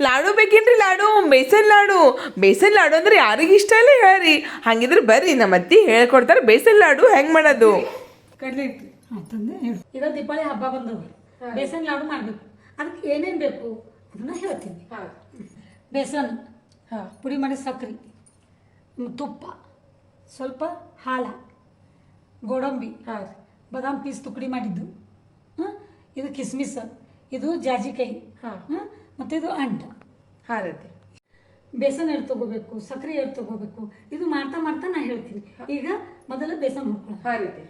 ಲಾಡು ಬೇಕೇನ್ರಿ ಲಾಡು? ಬೇಸನ್ ಲಾಡು. ಬೇಸನ್ ಲಾಡು ಅಂದ್ರೆ ಯಾರಿಗೆ ಇಷ್ಟ ಇಲ್ಲ ಹೇಳ್ರಿ ಹಂಗಿದ್ರೆ ಬರ್ರಿ ನಮ್ಮ ಅತ್ತಿ ಹೇಳ್ಕೊಡ್ತಾರೆ ಬೇಸನ್ ಲಾಡು ಹೆಂಗ್ ಮಾಡೋದು? ಕಡ್ಲೆ ಹಿಟ್ಟು ಅಂತಂದೆ ಹೇಳು. ಈಗ ದೀಪಾವಳಿ ಹಬ್ಬ ಬಂದವು ಬೇಸನ್ ಲಾಡು ಮಾಡಬೇಕು. ಅದಕ್ಕೆ ಏನೇನು ಬೇಕು? ಅದನ್ನ ಹೇಳ್ತೀನಿ. ಬೇಸನ್ ಪುಡಿ ಮಾಡಿ ಸಕ್ಕರೆ ಮ್, ತುಪ್ಪ ಸ್ವಲ್ಪ ಹಾಲ ಗೋಡಂಬಿ ಬಾದಾಮ್ ಪೀಸ್ ತುಕಡಿ ಮಾಡಿದ್ದು ಹಾಂ ಇದು ಕಿಸ್ಮಿಸ್ ಇದು ಜಾಜಿಕಾಯಿ ಹಾಂ. ಮತ್ತು ಇದು ಅಂಟ. ಹಾರತಿ. ಬೇಸನ್ ಎರಡು ತಗೋಬೇಕು ಸಕ್ಕರೆ ಎರಡು ತಗೋಬೇಕು ಇದು ಮಾಡ್ತಾ ಮಾಡ್ತಾ ನಾ ಹೇಳ್ತೀನಿ. ಈಗ ಮೊದಲು ಬೇಸನ್ ಹುರ್ಕೊಳ್ಳೋಣ. ಹಾರತಿ.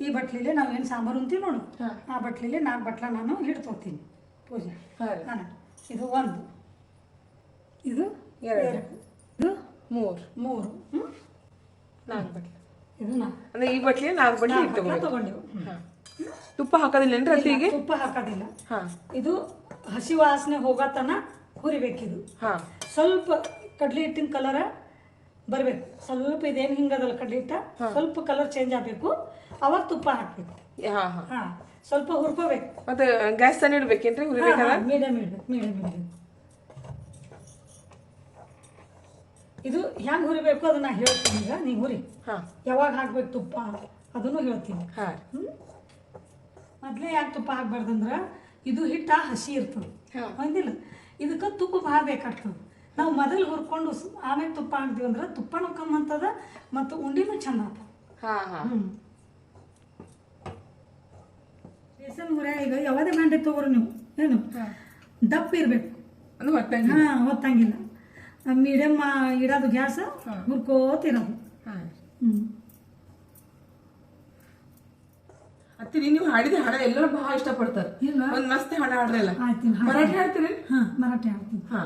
ಈ ಬಟ್ಲಿಲೆ ನಾವು ಏನು ಸಾಂಬಾರು ಅಂತೀವಿ ನೋಡು. ಆ ಬಟ್ಲಿಲೆ ನಾಲ್ಕು ಬಟ್ಲ ನಾನು ತೊಗೊತೀನಿ ಪೂಜೆ. ಹಾಂ ಇದು ಒಂದು. ಇದು ಎರಡು. ಇದು ಮೂರು. ಮೂರು. ಹ್ಮ್? ನಾಲ್ಕು ಬಟ್ಲ. ಇದು ನಾ ಅಂದ್ರೆ ಈ ಬಟ್ಲಿ ನಾಲ್ಕು ಬಟ್ಲಿ ನಾಲ್ಕು ಹಿಟ್ಟು ತುಪ್ಪ ಹಾಕೋದಿಲ್ಲೇನ್ರಿ ಅತ್ತಿಗೆ? ತುಪ್ಪ ಹಾಕೋದಿಲ್ಲ. ಹಾಂ. ಇದು ಹಸಿ ವಾಸನೆ ಹೋಗತನ ಹುರಿಬೇಕಿದು. ಹಾ. ಸ್ವಲ್ಪ ಕಡ್ಲಿ ಹಿಟ್ಟಿನ ಕಲರ ಬರಬೇಕು. ಸ್ವಲ್ಪ ಇದೇನು ಹಿಂಗದಲ್ಲ ಕಡ್ಲಿ ಹಿಟ್ಟ? ಸ್ವಲ್ಪ ಕಲರ್ ಚೇಂಜ್ ಆಗಬೇಕು. ಅವಾಗ ತುಪ್ಪ ಹಾಕ್ಬೇಕು. ಹಾ ಹಾ. ಹಾಂ. ಸ್ವಲ್ಪ ಹುರ್ಕೋಬೇಕು. ಮತ್ತೆ ಗ್ಯಾಸ್ ತಾನೇ ಇಡ್ಬೇಕೇನ್ರಿ ಮೀಡಿಯಂ ಮೀಡಿಯಮ್ ಇಡ್ಬೇಕು ಮೀಡಿಯಮ್ ಇಡ್ಬೇಕು ಇದು ಹೆಂಗೆ ಹುರಿಬೇಕು ಅದನ್ನ ಹೇಳ್ತೀನಿ ಈಗ. ನೀವು ಹುರಿ. ಹಾಂ. ಯಾವಾಗ ಹಾಕ್ಬೇಕು ತುಪ್ಪ? ಅದನ್ನು ಹೇಳ್ತೀನಿ. ಹಾಂ. ಮೊದಲೇ ಯಾಕೆ ತುಪ್ಪ ಹಾಕ್ಬಾರ್ದಂದ್ರೆ ಇದು ಹಿಟ್ಟ ಹಸಿ ಇರ್ತದೆ. ಹೊಂದಿಲ್ಲ ಇದಕ್ಕೆ ತುಪ್ಪ ಭಾಳ ಬೇಕಾಗ್ತದೆ. ನಾವು ಮೊದಲು ಹುರ್ಕೊಂಡು ಆಮೇಲೆ ತುಪ್ಪ ಹಾಕ್ತೀವಿ ಅಂದ್ರೆ ತುಪ್ಪನೂ ಕಮ್ಮಿ ಅಂತದ ಮತ್ತು ಉಂಡಿನೂ ಚಂದ ಆತ ಹಾಂ ಹಾಂ. ಬೇಸನ್ ಮುರ ಈಗ ಯಾವುದೇ ಮಂಡೆ ತಗೋರು ನೀವು. ಏನು? ದಪ್ಪ ಇರಬೇಕು. ಅದು ಹೊಟ್ಟಂಗಿ ಹಾಂ ಹೊತ್ತಂಗಿಲ್ಲ ಮೀಡಿಯಮ್ ಇಡೋದು ಗ್ಯಾಸ್ ಹುರ್ಕೋತಿರೋದು. ಅತ್ತಿರಿ ನೀವು ಹಾಡಿದ ಹಾಡ ಎಲ್ಲರೂ ಬಹಳ ಇಷ್ಟಪಡ್ತಾರೆ ಇಲ್ಲ. ಒಂದ್ ಮಸ್ತ್ ಹಾಡ ಹಾಡ್ರಲ್ಲ ಆಯ್ತೀನಿ ಮರಾಠಿ ಹಾಡ್ತೀರಿ हां मराठी आवडते हा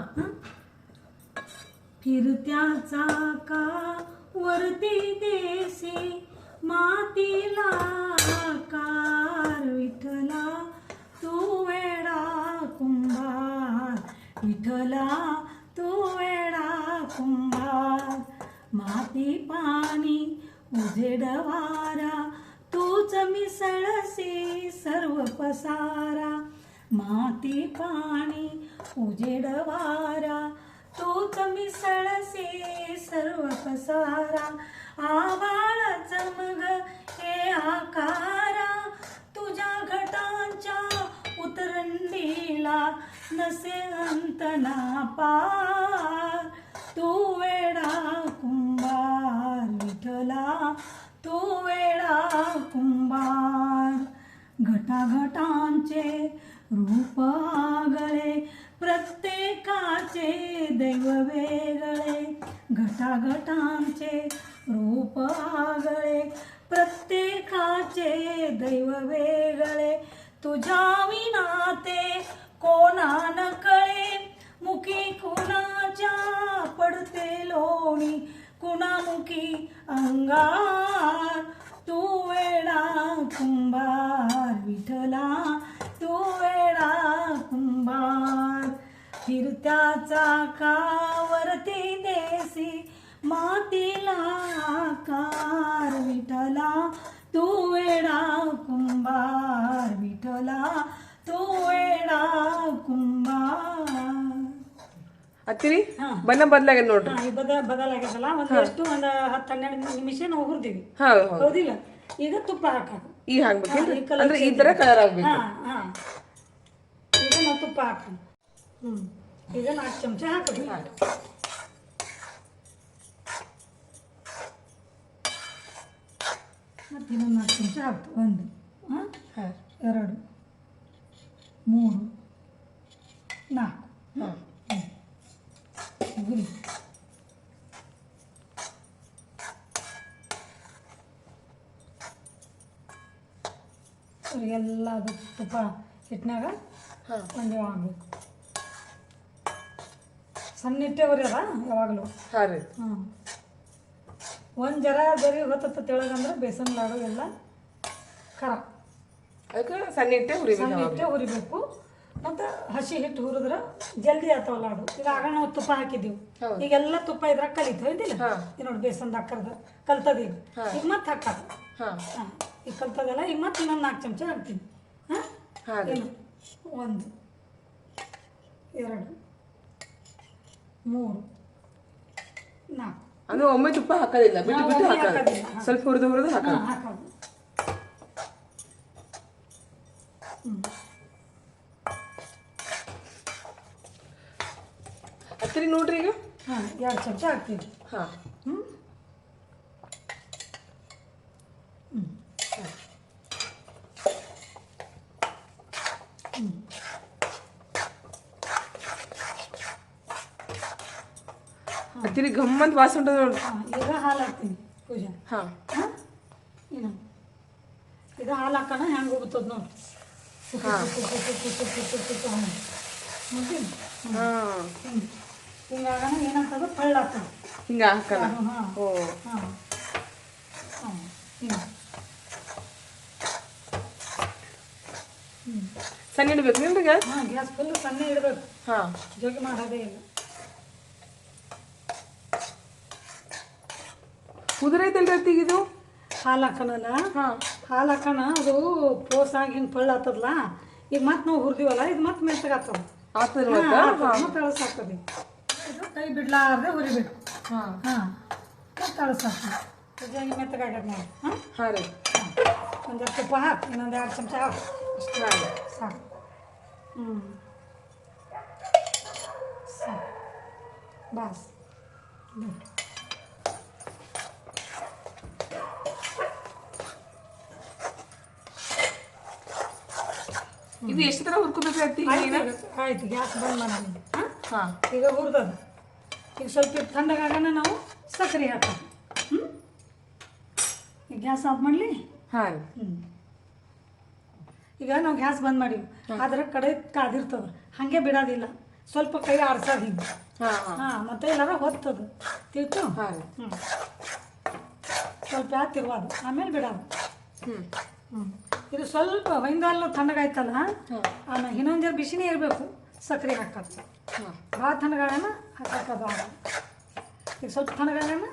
फिरत्याचा का वरती देसी मातीला कार विठला तू वेडा कुंभार विठला तू वेडा कुंभार माती पाणी उजेड वारा तूच मिसळसे सर्व पसारा. माती पाणी उजेड वारा. तूच मिसळसे सर्व पसारा. आवाळ मग हे आकारा. तुझ्या घटांच्या उतरंडीला नसे अंत ना दैव वेगळे घटाघटांचे रूप आगळे प्रत्येकाचे दैव वेगळे. तुझ्या विना ते कोणा न कळे? मुखी कुणाच्या पडते लोणी? कुणामुखी अंगा कावरती देसी मातीला आकार विठला तू वेडा कुंभार विठला तू वेडा ಕುಂಬಾರ ಅತ್ತಿರಿ ಹಾ. ಬಣ್ಣ ಬದ್ಲಾಗ್ಯದ ನೋಡ್ರಿ ಹಾ, ಈ ಬದ ಬದಲಾಗ್ಯದಲ್ಲ ಒಂದು ಎಷ್ಟು ಒಂದು ಹತ್ತು ಹನ್ನೆರಡು ನಿಮಿಷ ನಾವು ಹುರಿದೀವಿ ಹೌದು ಹೌದು ಹೌದಿಲ್ಲ ಈಗ ತುಪ್ಪ ಹಾಕೋದು ಈಗ ಹಾಕ್ಬೇಕೇನ್ರಿ ಹಾ, ಈ colour ಅಂದ್ರೆ ಈ change ತರ ಕಲರ್ ಆಗ್ಬೇಕು ಹಾ ಹಾ ಈಗ ನಾವು ತುಪ್ಪ ಹಾಕೋಣ ಹ್ಞೂ ಈಗ ನಾಲ್ಕು ಚಮಚ ಹಾಕೋದು ಮತ್ತು ಇನ್ನೊಂದು ನಾಲ್ಕು ಚಮಚ ಹಾಕ್ತು ಒಂದು ಹಾಂ? ಹಾಂ ಎರಡು ಮೂರು ನಾಲ್ಕು. ಹಾಂ? ಗುರಿ ಎಲ್ಲ ಅದು ತುಪ್ಪ ಹಿಟ್ಟಿನಾಗ ಹಾಂ. ಒಂದು ಆಗಬೇಕು ಸಣ್ಣ ಇಟ್ಟೆ ಉರಿಯದ ಯಾವಾಗಲೂ. ಹಾಂ ರೀ. ಹಾಂ ಒಂದು ಜರ ಬರೀ ಹೊತ್ತ ತೆಳಗಂದ್ರೆ ಬೇಸನ್ ಲಾಡು ಎಲ್ಲ ಖರ. ಅದಕ್ಕೆ ಸಣ್ಣ ಹುರಿಬೇಕು ಸಣ್ಣ ಇಟ್ಟೆ ಹುರಿಬೇಕು. ಮತ್ತು ಹಸಿ ಹಿಟ್ಟು ಹುರಿದ್ರೆ ಜಲ್ದಿ ಆತಾವ ಲಾಡು. ಈಗ ಆಗ ನಾವು ತುಪ್ಪ ಹಾಕಿದ್ದೀವಿ. ಹೌದು. ಈಗೆಲ್ಲ ತುಪ್ಪ ಇದ್ರಾಗ ಕಲಿತು ಹೌದಿಲ್ಲ ಹಾ. ಈಗ ನೋಡಿ ಬೇಸನ್ದು ಹಾಕರ್ದ. ಕಲ್ತದ ಈಗ. ಈಗ ಮತ್ತೆ ಹಾಕೋದು. ಹಾಂ. ಹಾಂ. ಈಗ ಕಲ್ತದಲ್ಲ ಈಗ ಮತ್ತೆ ಇನ್ನೊಂದು ನಾಲ್ಕು ಚಮಚ ಹಾಕ್ತೀನಿ. ಹಾಂ? ಹಾಂ ರೀ ಏನು ಒಂದು ಎರಡು. ಮೂರು. ನಾಲ್ಕು. ಅಂದ್ರೆ ಒಮ್ಮೆ ತುಪ್ಪ ಹಾಕೋದಿಲ್ಲ ಬಿಟ್ಟು ಬಿಟ್ಟು ಹಾಕೋದು ಸ್ವಲ್ಪ ಹುರಿದು ಹುರಿದು ಹಾಕೋದು ಹಾಕೋದು ಹತ್ತಿರಿ ನೋಡ್ರಿ ಈಗ. ಹಾಂ ಎರಡು ಚಮಚ ಹಾಕ್ತೀನಿ. ಹಾ. ಹತ್ತಿರಿ ಗಮ್ಮಂತ ವಾಸ ಉಂಟದ ನೋಡ್ರಿ ಈಗ ಹಾಲು ಹಾಕ್ತೀನಿ ಪೂಜಾ. ಹಾ. ಏನು? ಈಗ ಹಾಲು ಹಾಕೋಣ ಹೆಂಗೆ ಹೋಗುತ್ತದ ನೋಡಿ ಹಿಂಗಾಗಣ ಏನಾಗ್ತದ ಪಳ್ಳ ಆಗ್ತದೆ ಹಿಂಗ ಹಾಕೋಣ. ಹಾಂ ಓ. ಹಾಂ. ಹಿಂಗೆ. ಸಣ್ಣ ಇಡ್ಬೇಕು ನಿಮ್ಗೆ? ಹಾಂ ಗ್ಯಾಸ್ ಫುಲ್ ಸಣ್ಣ ಇಡಬೇಕು. ಹಾ. ಜೋಗಿ ಮಾಡೋದೇ ಇಲ್ಲ. ಕುದುರೈತಲ್ರಿ ಅತ್ತಿಗೆ ಇದು ಹಾಲು ಹಾಕೋಣಲ್ಲ ಹಾ. ಹಾಲು ಹಾಕೋಣ ಅದು ಪೋಸಾಗಿ ಹಿಂಗೆ ಪಳ್ಳ ಆತದಲ್ಲ ಈಗ ಮತ್ತೆ ನಾವು ಹುರಿದಿವಲ್ಲ ಇದು ಮತ್ತೆ ಮೆತ್ತಗೆ ಆಗ್ತದೆ ಮತ್ತ? ಅಳಸಾಗ್ತದೆ ಇದು ಕೈ ಬಿಡ್ಲಾರ್ದೆ ಹುರಿಬೇಕು. ಹಾಂ. ಹಾಂ. ಮತ್ತೆ ಅಳಸಾಗ್ತದೆ ಮೆತ್ತಗೆ ಮೆತ್ತಗಾಗ್ಯದ ನೋಡಿ. ಹಾಂ? ಹಾ ರೀ. ಒಂದೆರಡು ತುಪ್ಪ ಹಾಕಿ ಇನ್ನೊಂದು ಎರಡು ಚಮಚ ಹಾಕಿ. ಅಷ್ಟು ಸಾಕು. ಹ್ಞೂ ಸಾಕು. ಬಾಸ್. ಇದು ಎಷ್ಟು ತರ ಹುರ್ಕೋಬೇಕ್ರಿ ಅತ್ತಿ ಆಯ್ತು ಗ್ಯಾಸ್ ಬಂದ್ ಮಾಡೋಣ ಹಾಂ? ಈಗ ಹುರಿದದ ಈಗ ಸ್ವಲ್ಪ ತಣ್ಣಗಾಗನ ನಾವು ಸಕ್ಕರೆ ಹಾಕೋದು. ಹ್ಞೂ ಈಗ ಗ್ಯಾಸ್ ಆಫ್ ಮಾಡಲಿ? ಹಾಂ ಹ್ಞೂ ಈಗ ನಾವು ಗ್ಯಾಸ್ ಬಂದ್ ಮಾಡೀವಿ. ಆದ್ರೆ ಕಡೆ ಕಾದಿರ್ತದ. ಹಾಗೆ ಬಿಡೋದಿಲ್ಲ. ಸ್ವಲ್ಪ ಕೈ ಆಡ್ಸೋದು ಹಿಂಗೆ. ಹಾ ಮತ್ತೆ ಎಲ್ಲಾರ ಹೊತ್ತದು ತಿಳ್ತು ಹಾಂ ಹ್ಞೂ ಸ್ವಲ್ಪ ತಿರುವಾದು ಆಮೇಲೆ ಬಿಡೋದು. ಹ್ಞೂ ಹ್ಞೂ ಇದು ಸ್ವಲ್ಪ ಹೊಯ್ದಾಲ್ ತಣ್ಣಗಾಯ್ತಲ್ಲ ಆಮೇಲೆ ಇನ್ನೊಂದು ಜರ ಬಿಸಿನೇ ಇರಬೇಕು. ಸಕ್ಕರೆ ಹಾಕೋದು ಹಾ ಭಾಳ ತಣ್ಣಗಾಗಣ ಹಾಕೋದು ಈಗ ಸ್ವಲ್ಪ ತಣ್ಣಗಾಳನ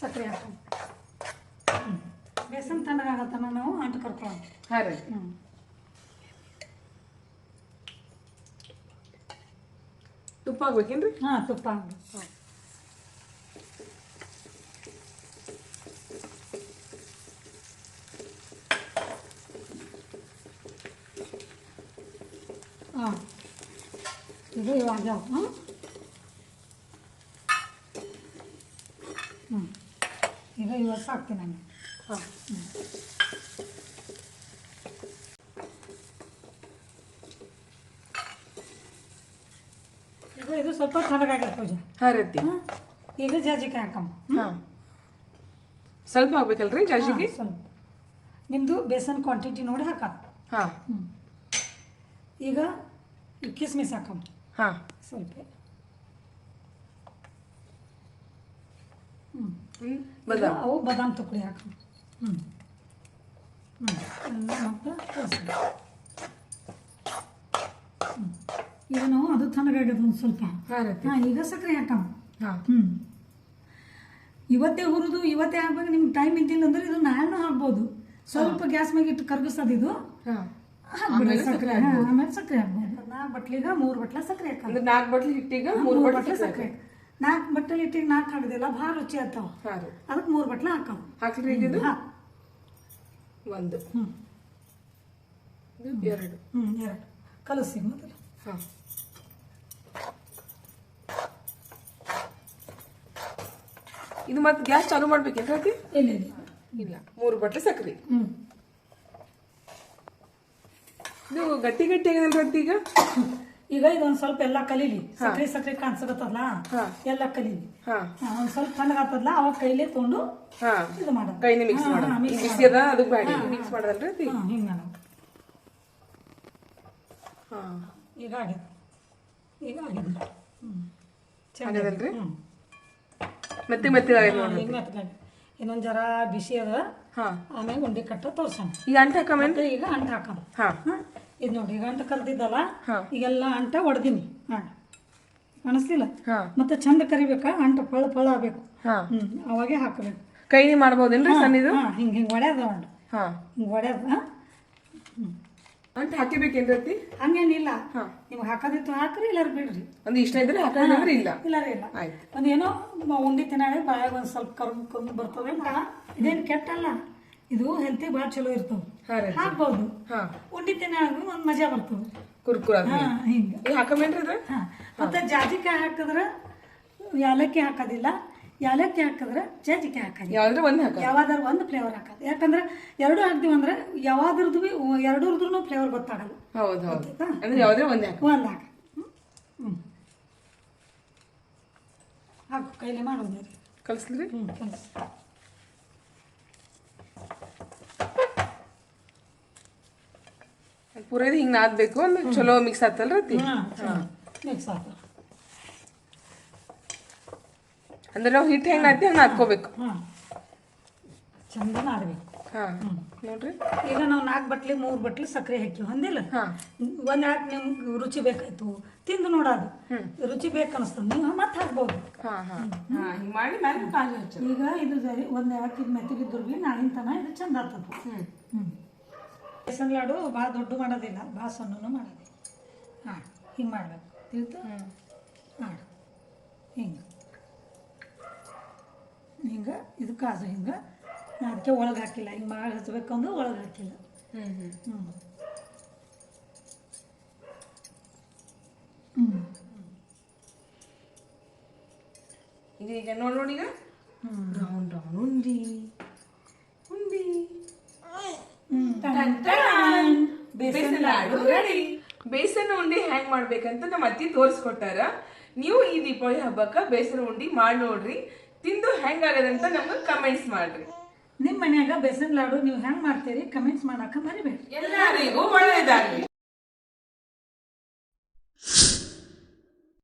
ಸಕ್ಕರೆ ಹ್ಞೂ ಬೇಸನ್ ತಣ್ಣಗಾಗತ್ತನ ನಾವು ಅಂಟು ಕರ್ಕೊಳ್ಳೋದು ಹಾಂ ರೀ. ಹ್ಞೂ ತುಪ್ಪ ಹಾಕ್ಬೇಕೇನ್ರಿ? ಹಾಂ ತುಪ್ಪ ಹಾಕ್ಬೇಕು. ಹಾಂ ಇವಾಗ ಹಾಂ ಹ್ಞೂ ಈಗ ಹಾಕ್ತೀನಿ ನಾನು ಹಾ ಈಗ ಇದು ಸ್ವಲ್ಪ ಪೂಜೆ ಹಾ ಈಗ ಜಾಜಿಕಾಯಿ ಹಾಕಮ್ಮ. ಹಾಂ. ಸ್ವಲ್ಪ ಹಾಕ್ಬೇಕಲ್ರಿ ಜಾಜಿಗೆ? ಸ್ವಲ್ಪ. ನಿಮ್ಮದು ಬೇಸನ್ ಕ್ವಾಂಟಿಟಿ ನೋಡಿ ಹಾಕ. ಹಾಂ. ಹ್ಞೂ ಈಗ ಕಿಸ್ಮಿಸ್ ಹಾಕಮ್ಮ. ಹಾ. ಸ್ವಲ್ಪ. ಹ್ಞೂ ಅವು ಬಾದಾಮ್ ತುಪ್ಪಡಿ ಹಾಕಮ್ಮ. ಹ್ಞೂ ಹ್ಞೂ ಮತ್ತು ಕಳ್ಸಿ. ಹ್ಮ್. ಈಗ ನಾವು ಅದು ತಣ್ಣಗಾಗದ ಒಂದು ಸ್ವಲ್ಪ. ಹಾ ಈಗ ಸಕ್ಕರೆ ಹಾಕ ಹಾ. ಹ್ಞೂ ಇವತ್ತೇ ಹುರಿದು ಇವತ್ತೇ ಹಾಕ್ಬೇಕು ನಿಮ್ಗೆ ಟೈಮ್ ಇದ್ದಿಲ್ಲ ಅಂದ್ರೆ ಇದು ನಾನು ಹಾಕ್ಬೋದು. ಸ್ವಲ್ಪ ಗ್ಯಾಸ್ ಮ್ಯಾಗ ಇಟ್ಟು ಕರಗಿಸೋದು ಇದು. ಹಾ. ಹಾಕ್ಬಿಡಿ ಸಕ್ಕರೆ ಆಮೇಲೆ ಸಕ್ಕರೆ ಹಾಕ್ಬೋದು ನಾಲ್ಕು ಬಟ್ಲಿಗೆ ಮೂರು ಬಟ್ಲ ಸಕ್ಕರೆ ಹಾಕ ಅಂದ್ರೆ ನಾಲ್ಕು ಬಟ್ಲಿ ಹಿಟ್ಟಿಗೆ ಮೂರು ಬಟ್ಲಿ ಸಕ್ಕರೆ ನಾಲ್ಕು ಬಟ್ಲಿ ಹಿಟ್ಟಿಗೆ ನಾಲ್ಕು ಹಾಕಿದಿಲ್ಲ ಭಾಳ ರುಚಿ ಆಗ್ತಾವ. ಅದಕ್ಕೆ ಮೂರು ಬಟ್ಲ ಹಾಕಾವ. ಹಾಕ್ಲಿ ಇದು ಒಂದು. ಎರಡು. ಹ್ಞೂ ಎರಡು. ಕಲಸಿ ಮೊದಲು. ಹಾ. ಇದು ಮತ್ತೆ ಗ್ಯಾಸ್ ಚಾಲು ಮಾಡ್ಬೇಕೇನ್ರಿ ಇಲ್ಲ ಇಲ್ಲ. ಮೂರು ಬಟ್ಲೆ ಸಕ್ರಿ. ಹ್ಞೂ ಇದು ಗಟ್ಟಿ ಗಟ್ಟಿ ಆಗಿದಲ್ರಿ ಅತ್ತಿ ಈಗ? ಈಗ ಇದೊಂದು ಸ್ವಲ್ಪ ಎಲ್ಲ ಕಲೀಲಿ. ಸಕ್ರೆ ಸಕ್ರೆ ಕಾಣಿಸಕತ್ತಲ್ಲ. ಎಲ್ಲ ಕಲೀಲಿ. ಒಂದ್ ಸ್ವಲ್ಪ ತಣ್ಣಗಾಗ್ತದಲ್ಲ ಅವಾಗ ಕೈಲೇ ತಗೊಂಡು ಇದು ಮಾಡೋ ಕೈನೇ ಮಿಕ್ಸ್ ಈಗ ಬಿಸಿ ಅದ ಅದಕ್ಕೆ ಬೇಡ ಮಿಕ್ಸ್ ಮಾಡೋದಲ್ರಿ ಹಿಂಗೆ ಹಾ. ಈಗ ಆಗಿದೆ. ಈಗ ಆಗಿದೆ. ಹ್ಞೂ ಆಗ್ಯದಲ್ರಿ? ಮತ್ತೆ ಮತ್ತೆ ನೋಡ್ರಿ ಇನ್ನೊಂದು ಜರ ಬಿಸಿ ಅದ. ಆಮೇಲೆ ಉಂಡೆ ಕಟ್ಟ ತೋರ್ಸೋಣ. ಈಗ ಅಂಟ ಹಾಕಿ ಈಗ ಅಂಟ ಹಾಕೋಣ ಹಾಂ. ಇದು ನೋಡಿ ಈಗ ಅಂಟ ಕರ್ದಿದ್ದಲ್ಲ. ಈಗೆಲ್ಲ ಅಂಟ ಒಡ್ದೀನಿ. ಹಾಂ. ಕಾಣಿಸ್ಲಿಲ್ಲ? ಮತ್ತೆ ಚಂದ ಕರಿಬೇಕಾ? ಅಂಟ ಫಳ ಫಳ ಆಗ್ಬೇಕು. ಹ್ಞೂ ಅವಾಗೆ ಹಾಕಬೇಕು. ಕೈನಿ ಮಾಡ್ಬೋದೇನ್ರಿ ಸಣ್ಣಿದು? ಹಾಂ ಹಿಂಗೆ ಹಿಂಗೆ ಒಡ್ಯಾದ ಅಂಟ ಹಾ. ಹಿಂಗೆ ಒಡ್ಯಾದ ಅಂಟ ಅಂತ ಹಾಕಿಬೇಕೇನ್ರತಿ ಹಂಗೇನಿಲ್ಲ. ನಿಮ್ಗೆ ಹಾಕೋದಿತ್ತು ಹಾಕ್ರಿ ಇಲ್ಲಾರ ಬಿಡ್ರಿ. ಒಂದು ಇಷ್ಟ ಇದ್ರೆ ಹಾಕೋದ್ರೆ ಇಲ್ಲ. ಇಲ್ಲಾರ ಇಲ್ಲ. ಆಯ್ತು. ಒಂದೇನೋ ಉಂಡಿ ತಿನ್ನಾಳೆ ಬಾಯಾಗ ಒಂದು ಸ್ವಲ್ಪ ಕರ್ಮ್ ಕರ್ಮ್ ಬರ್ತದೆ ಇದೇನು ಕೆಟ್ಟಲ್ಲ? ಇದು ಹೆಲ್ತಿ ಭಾಳ ಚಲೋ ಇರ್ತಾವ ಹಾಕ್ಬಹುದು ಉಂಡಿ ತಿನ್ನಾಗ ಒಂದು ಮಜಾ ಬರ್ತದೆ ಕುರ್ಕುರ ಹಾ ಹಿಂಗೆ. ಈ ಹಾಕಬೇನ್ರಿ ಇದು? ಮತ್ತೆ ಜಾಜಿಕಾಯಿ ಹಾಕಿದ್ರೆ ಯಾಲಕ್ಕಿ ಹಾಕೋದಿಲ್ಲ. ಯಾಲಕ್ಕಿ ಹಾಕಿದ್ರೆ ಜಾಜಿಕಾಯಿ ಹಾಕೋದಿಲ್ಲ. ಯಾವ್ದ್ರ ಒಂದ್ ಹಾಕ. ಯಾವ್ದಾದ್ರು ಒಂದು ಫ್ಲೇವರ್ ಹಾಕೋದು. ಯಾಕಂದ್ರೆ ಎರಡು ಹಾಕ್ತೀವಿ ಅಂದ್ರೆ ಯಾವ್ದ್ರದ್ದು ಎರಡರದ್ದು ಫ್ಲೇವರ್ ಗೊತ್ತಾಗಲ್ಲ. ಹೌದು ಹೌದು? ಅಂದ್ರೆ ಯಾವ್ದ್ರ ಒಂದ್ ಹಾಕ. ಒಂದು ಹಾಕ. ಹ್ಞೂ ಹಾಕು ಕೈಲಿ ಮಾಡೋದ್ರಿ ಕಲ್ಸ್ಲಿ ಹ್ಞೂ ಕಲಸಿ. ಪೂರ ಹಿಂಗೆ ನಾದಬೇಕು ನಾದ್ಬೇಕು ಅಂದ್ರೆ ಚಲೋ ಮಿಕ್ಸ್ ಆತಲ್ರಿ ಮಿಕ್ಸ್ ಆತ ಅಂದ್ರೆ ನಾವು ಹಿಟ್ಟು ಹೆಂಗ್ ನಾದ್ತಿ ಹಂಗೆ ನಾದ್ಕೋಬೇಕು. ಹಾಂ ಚಂದ ಮಾಡಬೇಕು ಹಾ ನೋಡ್ರಿ. ಈಗ ನಾವು ನಾಲ್ಕು ಬಟ್ಲಿ ಮೂರು ಬಟ್ಲಿ ಸಕ್ಕರೆ ಹಾಕಿವಿ ಹೊಂದಿಲ್ಲ? ಹಾ. ಒಂದು ಯಾಕೆ ನಿಮ್ಗೆ ರುಚಿ ಬೇಕಾಯ್ತು ತಿಂದು ನೋಡೋದು ರುಚಿ ಬೇಕು ಅನಿಸ್ತದೆ ನೀವು ಮತ್ತೆ ಹಾಕ್ಬೋದು. ಹಾ ಹಾ. ಹಾ ಹಿಂಗ್ ಮಾಡಿ ಮ್ಯಾಲೆ ಕಾಜು ಹಚ್ಚ ಈಗ ಇದು ಒಂದು ಹಾಕಿದ ಮೆತ್ತಿಗೆ ಭೀ ನಾಳಿನ ತನ ಇದು ಚಂದ ಆಗ್ತದೆ. ಹ್ಞೂ ಬೇಸನ್ ಲಾಡು ಭಾಳ ದೊಡ್ಡ ಮಾಡೋದಿಲ್ಲ ಭಾಳ ಸಣ್ಣನು ಮಾಡೋದಿಲ್ಲ. ಹಾಂ ಹಿಂಗೆ ಮಾಡಬೇಕು. ತಿಳಿತು? ಮಾಡು ಹಿಂಗೆ. ಹಿಂಗೆ ಇದು ಕಾಸು ಹಿಂಗೆ. ನಾ ಅದಕ್ಕೆ ಒಳಗೆ ಹಾಕಿಲ್ಲ ಹಿಂಗೆ ಮಾಡಿ ಅಂದ್ರೆ ಒಳಗೆ ಹಾಕಿಲ್ಲ. ಹ್ಮ್ ಹ್ಮ್. ಹ್ಞೂ ಹ್ಞೂ ಈಗ ಈಗ ನೋಡ್ ನೋಡಿ ಈಗ. ರೌಂಡ್ ರೌಂಡ್ ಉಂಡಿ. ಉಂಡಿ. ಬೇಸನ್ ಲಾಡು ರೆಡಿ ಬೇಸನ್ ಉಂಡಿ ಹ್ಯಾಂಗ್ ಮಾಡ್ಬೇಕಂತ ನಮ್ಮ ಅತ್ತಿ ತೋರಿಸ್ಕೊಟ್ಟಾರ. ನೀವು ಈ ದೀಪಾವಳಿ ಹಬ್ಬಕ್ಕ ಬೇಸನ್ ಉಂಡಿ ಮಾಡಿ ನೋಡ್ರಿ. ತಿಂದು ಹೆಂಗ್ ಆಗದಂತ ನಮ್ಗೆ ಕಮೆಂಟ್ಸ್ ಮಾಡ್ರಿ. ನಿಮ್ಮ ಮನ್ಯಾಗ ಬೇಸನ್ ಲಾಡು ನೀವು ಹ್ಯಾಂಗ್ ಮಾಡ್ತೀರಿ ಕಮೆಂಟ್ಸ್ ಮಾಡಾಕ ಮರಿಬೇಡಿ ಎಲ್ಲರಿಗೂ ಒಳ್ಳೆಯದಾಗ್ಲಿ